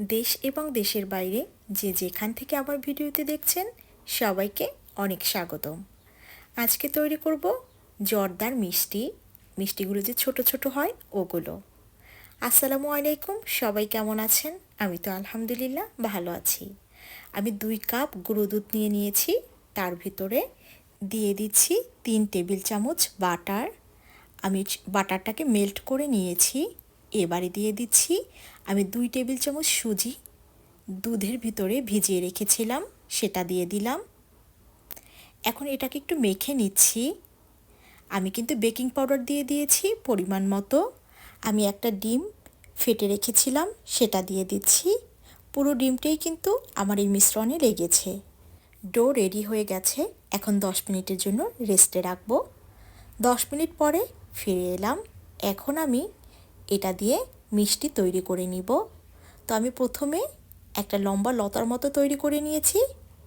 দেশ এবং দেশের বাইরে যে যেখান থেকে আমার ভিডিওতে দেখছেন, সবাইকে অনেক স্বাগতম। আজকে তৈরি করব জর্দার মিষ্টি। মিষ্টিগুলো যে ছোট ছোট হয়, ওগুলো। আসসালামু আলাইকুম, সবাই কেমন আছেন? আমি তো আলহামদুলিল্লাহ ভালো আছি। আমি দুই কাপ গুঁড়ো দুধ নিয়ে নিয়েছি। তার ভিতরে দিয়ে দিচ্ছি তিন টেবিল চামচ বাটার। আমি বাটারটাকে মেল্ট করে নিয়েছি। এবারে দিয়ে দিচ্ছি। আমি দুই টেবিল চামচ সুজি দুধের ভিতরে ভিজিয়ে রেখেছিলাম, সেটা দিয়ে দিলাম। এখন এটাকে একটু মেখে নিচ্ছি। আমি কিন্তু বেকিং পাউডার দিয়ে দিয়েছি পরিমাণ মতো। আমি একটা ডিম ফেটে রেখেছিলাম, সেটা দিয়ে দিচ্ছি। পুরো ডিমটাই কিন্তু আমার এই মিশ্রণে লেগেছে। ডো রেডি হয়ে গেছে। এখন দশ মিনিটের জন্য রেস্টে রাখব। দশ মিনিট পরে ফিরে এলাম। এখন আমি এটা দিয়ে মিষ্টি তৈরি করে নিব। তো আমি প্রথমে একটা লম্বা লতার মতো তৈরি করে নিয়েছি।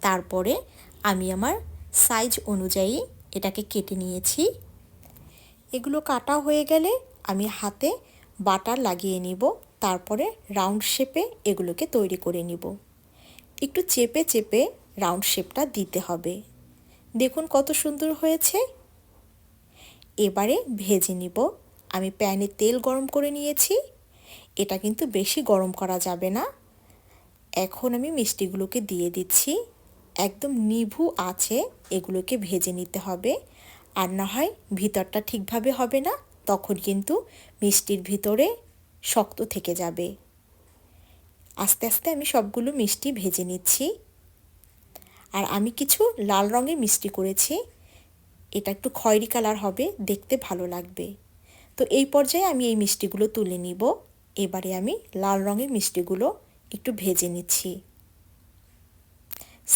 তারপরে আমি আমার সাইজ অনুযায়ী এটাকে কেটে নিয়েছি। এগুলো কাটা হয়ে গেলে আমি হাতে বাটার লাগিয়ে নিব। তারপরে রাউন্ড শেপে এগুলোকে তৈরি করে নিব। একটু চেপে চেপে রাউন্ড শেপটা দিতে হবে। দেখুন কত সুন্দর হয়েছে। এবারে ভেজে নিব। আমি প্যানে তেল গরম করে নিয়েছি। এটা কিন্তু বেশি গরম করা যাবে না। এখন আমি মিষ্টিগুলোকে দিয়ে দিচ্ছি। একদম নিভু আছে, এগুলোকে ভেজে নিতে হবে। আর না হয় ভিতরটা ঠিকভাবে হবে না, তখন কিন্তু মিষ্টির ভিতরে শক্ত থেকে যাবে। আস্তে আস্তে আমি সবগুলো মিষ্টি ভেজে নিচ্ছি। আর আমি কিছু লাল রঙের মিষ্টি করেছি। এটা একটু খয়েরি কালার হবে, দেখতে ভালো লাগবে। তো এই পর্যায়ে আমি এই মিষ্টিগুলো তুলে নিব। এবারে আমি লাল রঙের মিষ্টিগুলো একটু ভেজে নিচ্ছি।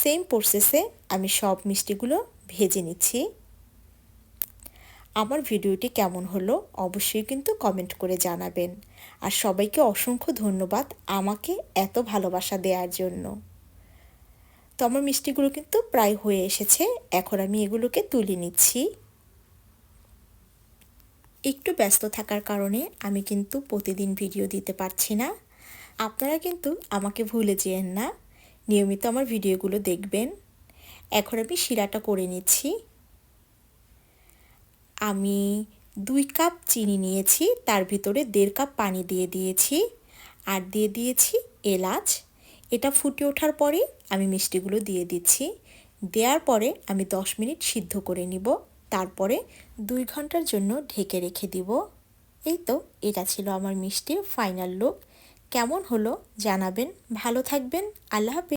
সেম প্রসেসে আমি সব মিষ্টিগুলো ভেজে নিচ্ছি। আমার ভিডিওটি কেমন হলো অবশ্যই কিন্তু কমেন্ট করে জানাবেন। আর সবাইকে অসংখ্য ধন্যবাদ আমাকে এত ভালোবাসা দেওয়ার জন্য। তো আমার মিষ্টিগুলো কিন্তু প্রায় হয়ে এসেছে, এখন আমি এগুলোকে তুলে নিচ্ছি। একটু ব্যস্ত থাকার কারণে আমি কিন্তু প্রতিদিন ভিডিও দিতে পারছি না। আপনারা কিন্তু আমাকে ভুলে যেয়েন না। নিয়মিত আমার ভিডিওগুলো দেখবেন। এখন আমি শিরাটা করে নিচ্ছি। আমি দুই কাপ চিনি নিয়েছি, তার ভিতরে দেড় কাপ পানি দিয়ে দিয়েছি আর দিয়ে দিয়েছি এলাচ। এটা ফুটে ওঠার পরে আমি মিষ্টিগুলো দিয়ে দিচ্ছি। দেওয়ার পরে আমি দশ মিনিট সিদ্ধ করে নিব। তারপরে দুই ঘণ্টার জন্য ঢেকে রেখে দিব। এই তো, এটা ছিল আমার মিষ্টির ফাইনাল লুক কেমন হলো জানাবেন। ভালো থাকবেন। আল্লাহ হাফিজ।